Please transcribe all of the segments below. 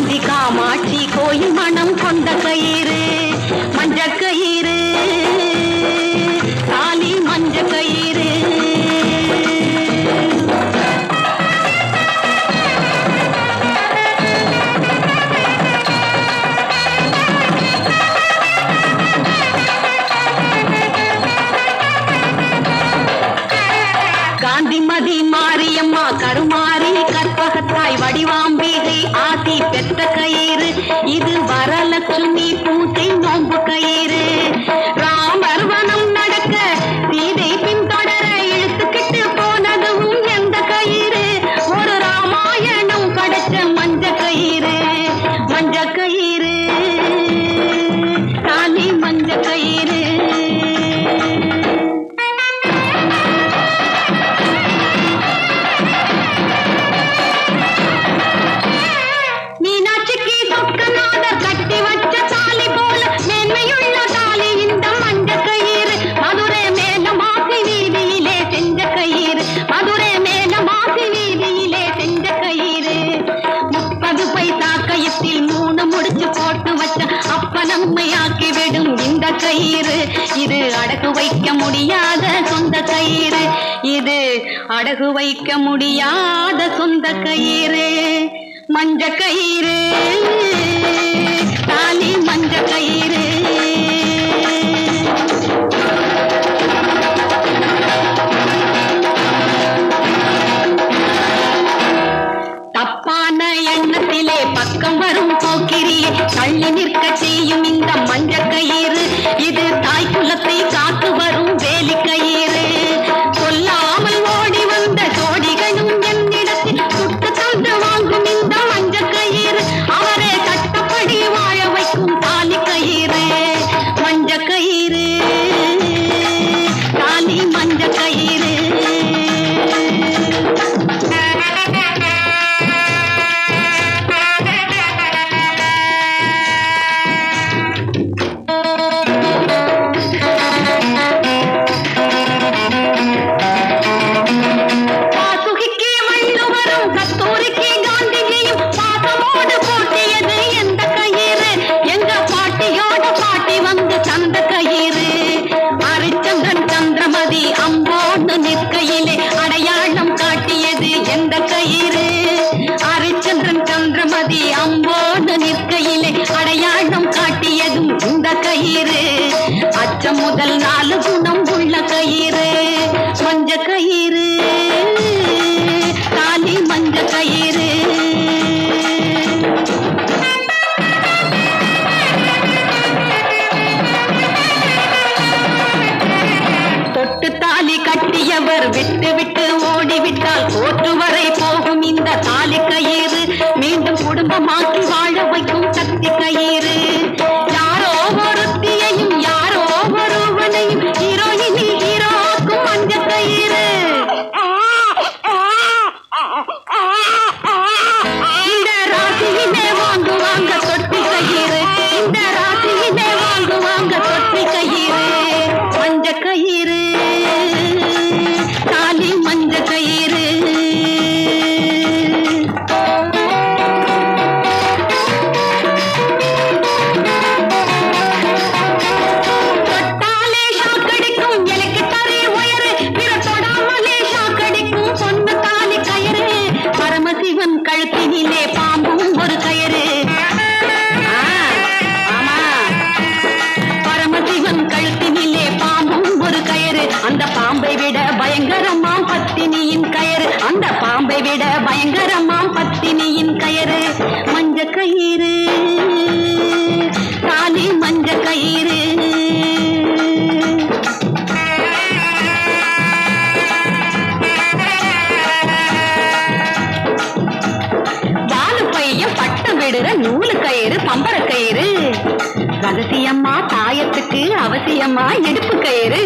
காஞ்சி காமாட்சி கோயில் மனம் கொண்ட கயிறு மஞ்ச கயிறு. தாலி மஞ்ச கயிறு. காந்திமதி மாரியம்மா கருமாரி கற்பகத்தாய் வடிவாம் ஆதி பெற்ற கயிறு. இது வரலட்சுமி பூசை நோம்பு கயிறு. இது அடகு வைக்க முடியாத சொந்த கயிறு. இது அடகு வைக்க முடியாத சொந்த கயிறு. மஞ்ச கயிறு. தாலி மஞ்ச கயிறு. கயிறு கட்டியவர் விட்டு விட்டு ஓடிவிட்டால் கயிறு. அந்த பாம்பை விட பயங்கரமாம் பத்தினியின் கயிறு. அந்த பாம்பை விட பயங்கரமாம் பத்தினியின் கயிறு. மஞ்ச கயிறு. தாலி மஞ்ச கயிறு. வாலு பையன் பட்டம் விடுற நூலு கயிறு பம்பர கயிறு அவசியம்மா தாயத்துக்கு அவசியமா இடுப்பு கயிறு.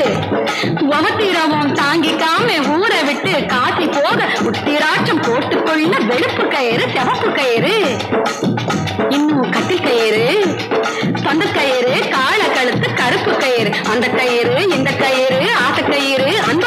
உமத்திரவம் தாங்கிக்காம ஊரை விட்டு காசி போக உத்திராட்சம் போட்டுக்கொள்ள வெளுப்பு கயிறு சிவப்பு கயிறு. இன்னும் கட்டில் கயிறு சொந்த கயிறு கால கழுத்து கருப்பு கயிறு. அந்த கயிறு இந்த கயிறு ஆட்ட கயிறு அந்த